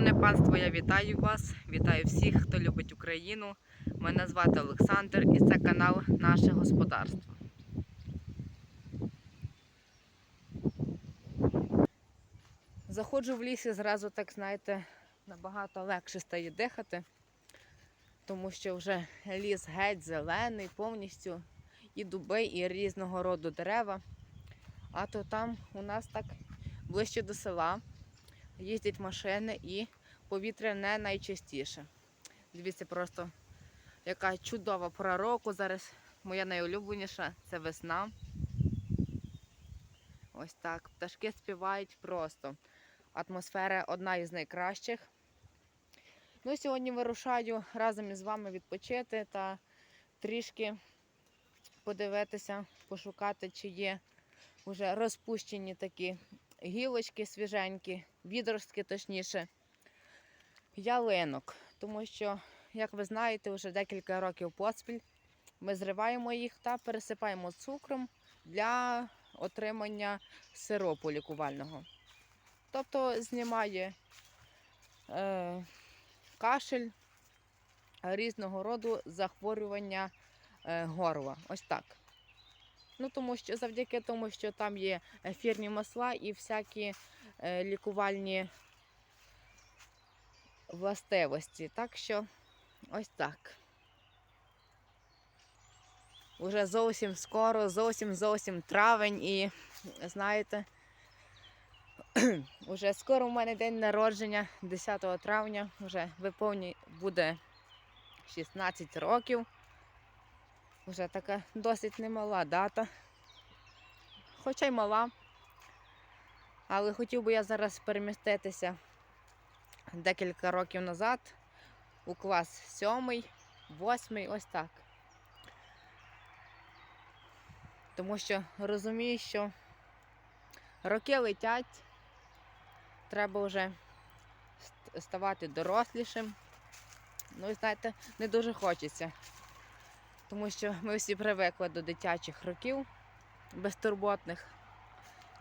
Шановне панство, я вітаю вас, вітаю всіх, хто любить Україну. Мене звати Олександр і це канал Наше Господарство. Заходжу в ліс і зразу, так знаєте, набагато легше стає дихати, тому що вже ліс геть зелений, повністю і дуби, і різного роду дерева. А то там у нас так ближче до села їздять машини і повітря не найчистіше. Дивіться, просто яка чудова пора року. Зараз моя найулюбленіша це весна. Ось так. Пташки співають просто. Атмосфера одна із найкращих. Ну, сьогодні вирушаю разом із вами відпочити та трішки подивитися, пошукати, чи є вже розпущені такі гілочки свіженькі, відростки точніше, ялинок. Тому що, як ви знаєте, вже декілька років поспіль ми зриваємо їх та пересипаємо цукром для отримання сиропу лікувального. Тобто знімає е, кашель різного роду захворювання е, горла. Ось так. Ну, тому що завдяки тому, що там є ефірні масла і всякі е, лікувальні властивості. Так що ось так. Уже зовсім скоро, зовсім зовсім травень і знаєте, уже скоро у мене день народження, 10 травня, вже виповні буде 16 років. Вже така досить немала дата. Хоча й мала. Але хотів би я зараз переміститися декілька років назад у клас 7, 8, ось так. Тому що розумію, що роки летять, треба вже ставати дорослішим. Ну, і знаєте, не дуже хочеться тому що ми всі привикли до дитячих років безтурботних.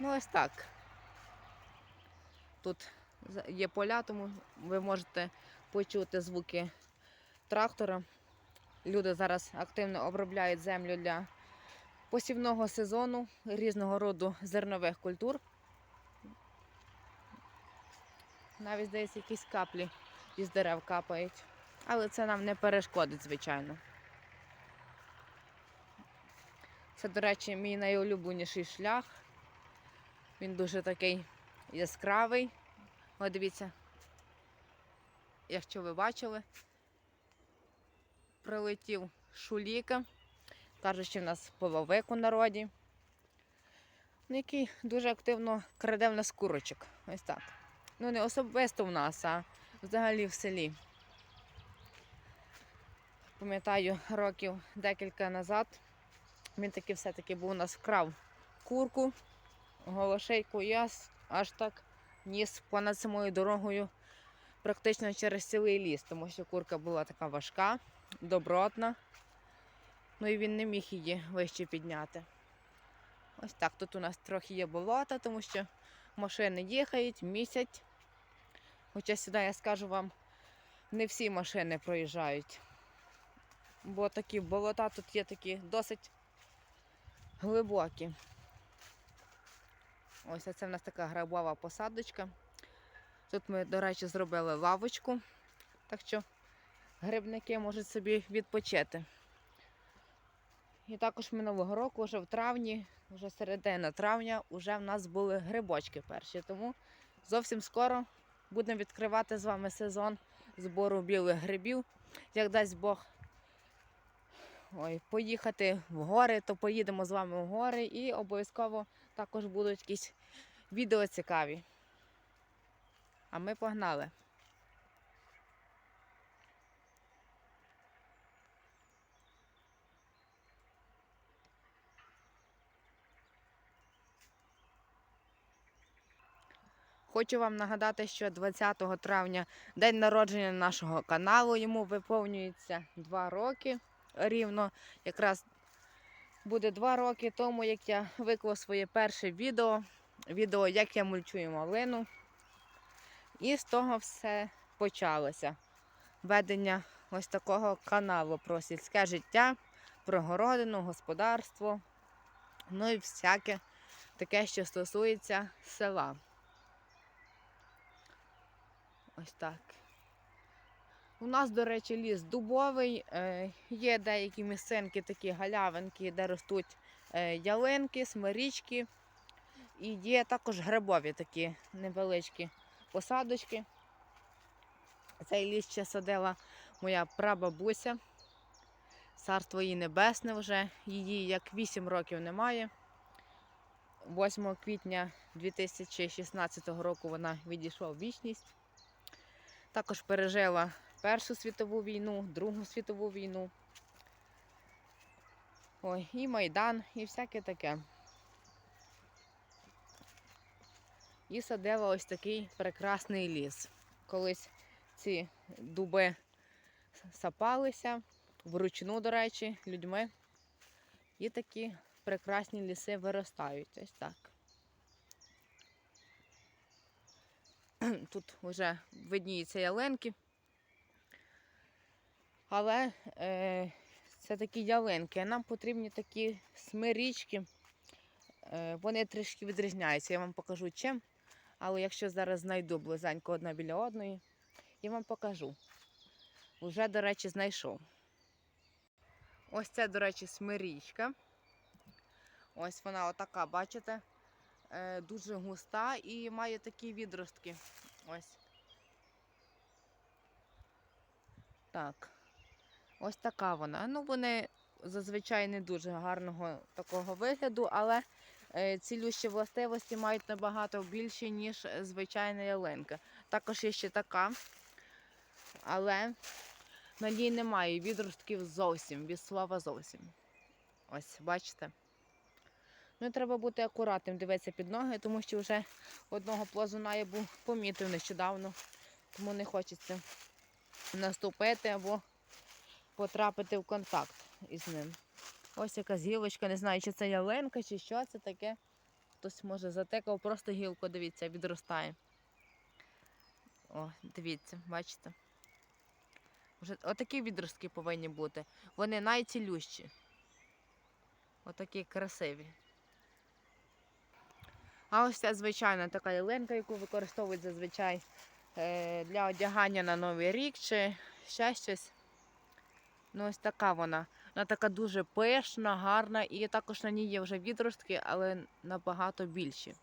Ну, ось так. Тут є поля, тому ви можете почути звуки трактора. Люди зараз активно обробляють землю для посівного сезону різного роду зернових культур. Навіть здається, якісь каплі із дерев капають. Але це нам не перешкодить, звичайно. Це, до речі, мій найулюбленіший шлях. Він дуже такий яскравий. О, дивіться, якщо ви бачили, прилетів шуліка. Кажуть, що в нас половик у народі. Ну, який дуже активно краде в нас курочок. Ось так. Ну, не особисто в нас, а взагалі в селі. Пам'ятаю, років декілька назад він таки все-таки був у нас вкрав курку, голошейку і аж, так ніс понад самою дорогою практично через цілий ліс, тому що курка була така важка, добротна. Ну і він не міг її вище підняти. Ось так. Тут у нас трохи є болота, тому що машини їхають, місять. Хоча сюди, я скажу вам, не всі машини проїжджають. Бо такі болота тут є такі досить глибокі. Ось це в нас така грабова посадочка. Тут ми, до речі, зробили лавочку, так що грибники можуть собі відпочити. І також минулого року, вже в травні, вже середина травня, вже в нас були грибочки перші. Тому зовсім скоро будемо відкривати з вами сезон збору білих грибів. Як дасть Бог ой, поїхати в гори, то поїдемо з вами в гори і обов'язково також будуть якісь відео цікаві. А ми погнали. Хочу вам нагадати, що 20 травня день народження нашого каналу. Йому виповнюється 2 роки рівно. Якраз буде 2 роки тому, як я виклав своє перше відео. Відео, як я мульчую малину. І з того все почалося. Ведення ось такого каналу про сільське життя, про городину, господарство, ну і всяке таке, що стосується села. Ось так. У нас, до речі, ліс дубовий, е, є деякі місцинки, такі галявинки, де ростуть е, ялинки, смирічки. І є також грибові такі невеличкі посадочки. Цей ліс ще садила моя прабабуся. Царство їй небесне вже, її як 8 років немає. 8 квітня 2016 року вона відійшла в вічність. Також пережила Першу світову війну, Другу світову війну. Ой, і Майдан, і всяке таке. І садила ось такий прекрасний ліс. Колись ці дуби сапалися вручну, до речі, людьми. І такі прекрасні ліси виростають. Ось так. Тут вже видніються ялинки. Але е, це такі ялинки. Нам потрібні такі смирічки. Е, вони трішки відрізняються. Я вам покажу чим. Але якщо зараз знайду близенько одна біля одної, я вам покажу. Уже, до речі, знайшов. Ось це, до речі, смирічка. Ось вона отака, бачите? Е, дуже густа і має такі відростки. Ось. Так. Ось така вона. Ну, вони зазвичай не дуже гарного такого вигляду, але е, цілющі властивості мають набагато більше, ніж звичайна ялинка. Також є ще така, але на ній немає відростків зовсім, від слова зовсім. Ось, бачите? Ну, треба бути акуратним, дивитися під ноги, тому що вже одного плазуна я був помітив нещодавно, тому не хочеться наступити або потрапити в контакт із ним. Ось якась гілочка, не знаю, чи це ялинка, чи що це таке. Хтось може затикав, просто гілку, дивіться, відростає. О, дивіться, бачите? Вже отакі відростки повинні бути. Вони найцілющі. Отакі красиві. А ось ця звичайна така ялинка, яку використовують зазвичай е, для одягання на Новий рік чи ще щось. Ну, ось така вона. Вона така дуже пишна, гарна, і також на ній є вже відростки, але набагато більші.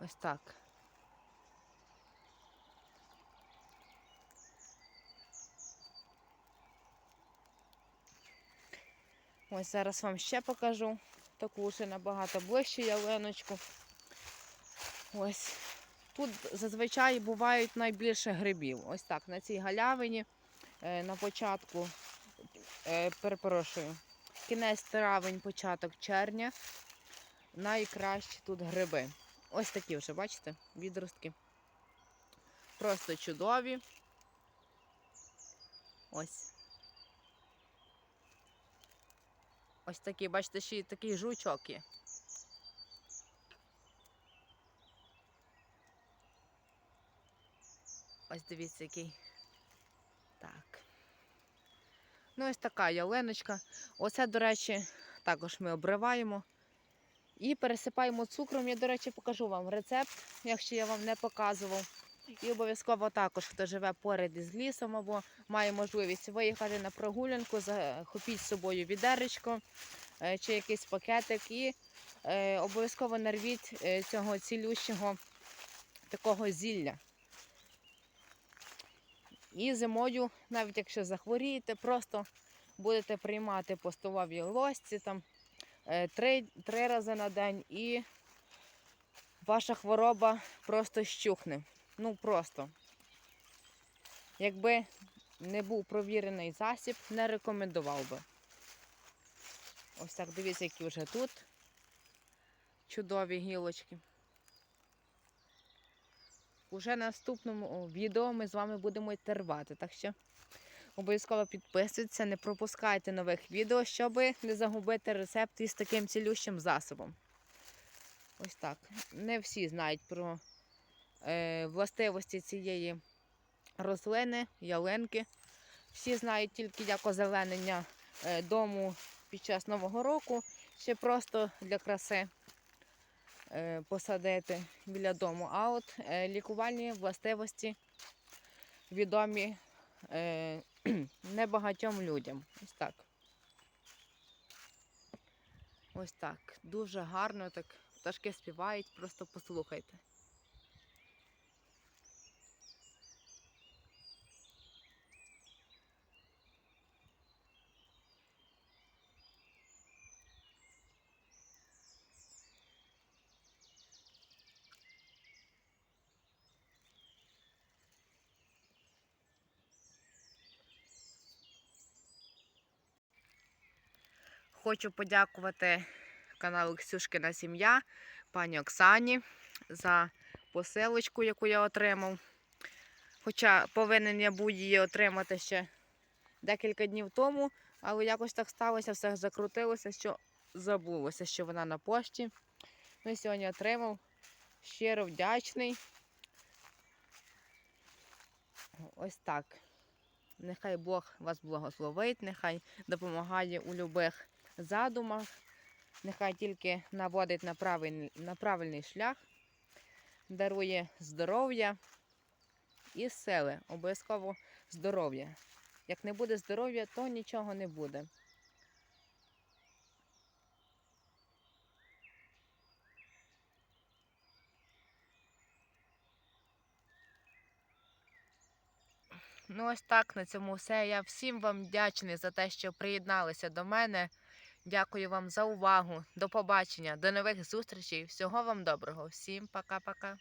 Ось так. Ось зараз вам ще покажу таку ще набагато ближче ялиночку. Ось. Тут зазвичай бувають найбільше грибів. Ось так, на цій галявині на початку, е, перепрошую, кінець травень, початок червня. Найкращі тут гриби. Ось такі вже, бачите, відростки. Просто чудові. Ось. Ось такий, бачите, ще й такий жучок є. Ось дивіться, який. Так. Ну, ось така ялиночка. Оце, до речі, також ми обриваємо. І пересипаємо цукром. Я, до речі, покажу вам рецепт, якщо я вам не показував. І обов'язково також, хто живе поряд із лісом або має можливість виїхати на прогулянку, захопіть з собою відеречко е, чи якийсь пакетик і е, обов'язково нарвіть е, цього цілющого такого зілля. І зимою, навіть якщо захворієте, просто будете приймати по столовій там е, три, три рази на день і ваша хвороба просто щухне. Ну просто. Якби не був провірений засіб, не рекомендував би. Ось так, дивіться, які вже тут чудові гілочки. Уже на наступному відео ми з вами будемо йти рвати. Так що обов'язково підписуйтесь, не пропускайте нових відео, щоб не загубити рецепт із таким цілющим засобом. Ось так. Не всі знають про е, властивості цієї рослини, ялинки. Всі знають тільки як озеленення е, дому під час Нового року, чи просто для краси посадити біля дому. А от е, лікувальні властивості відомі е, небагатьом людям. Ось так. Ось так. Дуже гарно так. Пташки співають, просто послухайте. Хочу подякувати каналу Ксюшкина сім'я, пані Оксані за посилочку, яку я отримав. Хоча повинен я був її отримати ще декілька днів тому, але якось так сталося, все закрутилося, що забулося, що вона на пошті. Ну і сьогодні отримав. Щиро вдячний. Ось так. Нехай Бог вас благословить, нехай допомагає у любих задумах, нехай тільки наводить на правильний, на правильний шлях, дарує здоров'я і сили, обов'язково здоров'я. Як не буде здоров'я, то нічого не буде. Ну, ось так на цьому все. Я всім вам вдячний за те, що приєдналися до мене. Дякую вам за увагу. До побачення, до нових зустрічей. Всього вам доброго. Всім пока-пока.